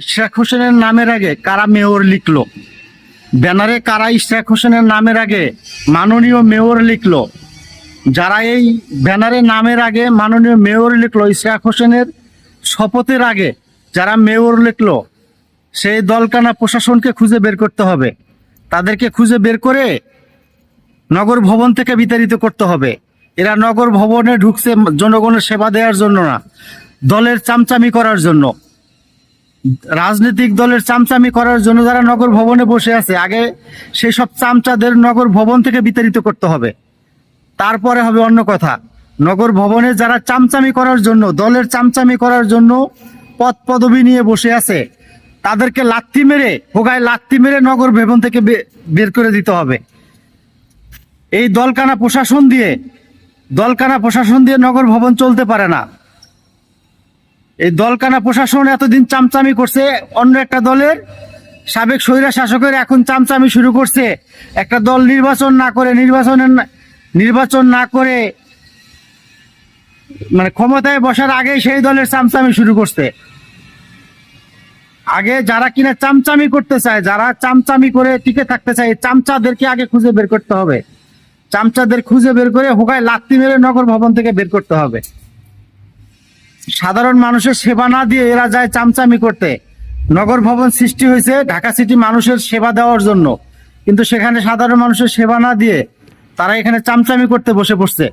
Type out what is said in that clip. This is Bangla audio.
ইশরাক হোসেনের নামের আগে কারা মেয়র লিখলো? ব্যানারে কারা ইশরাক হোসেনের নামের আগে মাননীয় মেয়র লিখলো? যারা এই ব্যানারে নামের আগে মাননীয় মেয়র লিখলো ইশরাক হোসেনের শপথের আগে যারা মেয়র লিখলো, সেই দলকানা প্রশাসনকে খুঁজে বের করতে হবে। তাদেরকে খুঁজে বের করে নগর ভবন থেকে বিতাড়িত করতে হবে। এরা নগর ভবনে ঢুকছে জনগণের সেবা দেওয়ার জন্য না, দলের চামচামি করার জন্য। রাজনৈতিক দলের চামচামি করার জন্য যারা নগর ভবনে বসে আছে, আগে সেই সব চামচাদের নগর ভবন থেকে বিতাড়িত করতে হবে। তারপরে হবে অন্য কথা। নগর ভবনে যারা চামচামি করার জন্য, দলের চামচামি করার জন্য পদ পদবি নিয়ে বসে আছে, তাদেরকে লাত্তি মেরে হোগায় লাত্তি মেরে নগর ভবন থেকে বের করে দিতে হবে। এই দলকানা প্রশাসন দিয়ে, দলকানা প্রশাসন দিয়ে নগর ভবন চলতে পারে না। এই দলকানা প্রশাসন এতদিন চামচামি করছে, অন্য একটা দলের সাবেক স্বৈরা শাসকের এখন চামচামি শুরু করছে। একটা দল নির্বাচন না করে নির্বাচনের নির্বাচন না করে মানে ক্ষমতায় বসার আগে সেই দলের চামচামি শুরু করছে। আগে যারা কিনা চামচামি করতে চায়, যারা চামচামি করে টিকে থাকতে চায় চামচাদেরকে আগে খুঁজে বের করতে হবে। চামচাদের খুঁজে বের করে হোগায় লাত্তি মেরে নগর ভবন থেকে বের করতে হবে। সাধারণ মানুষের সেবা না দিয়ে এরা যায় চামচামি করতে। নগর ভবন সৃষ্টি হয়েছে ঢাকা সিটি মানুষের সেবা দেওয়ার জন্য। কিন্তু সেখানে সাধারণ মানুষের সেবা না দিয়ে তারা এখানে চামচামি করতে বসে পড়ছে।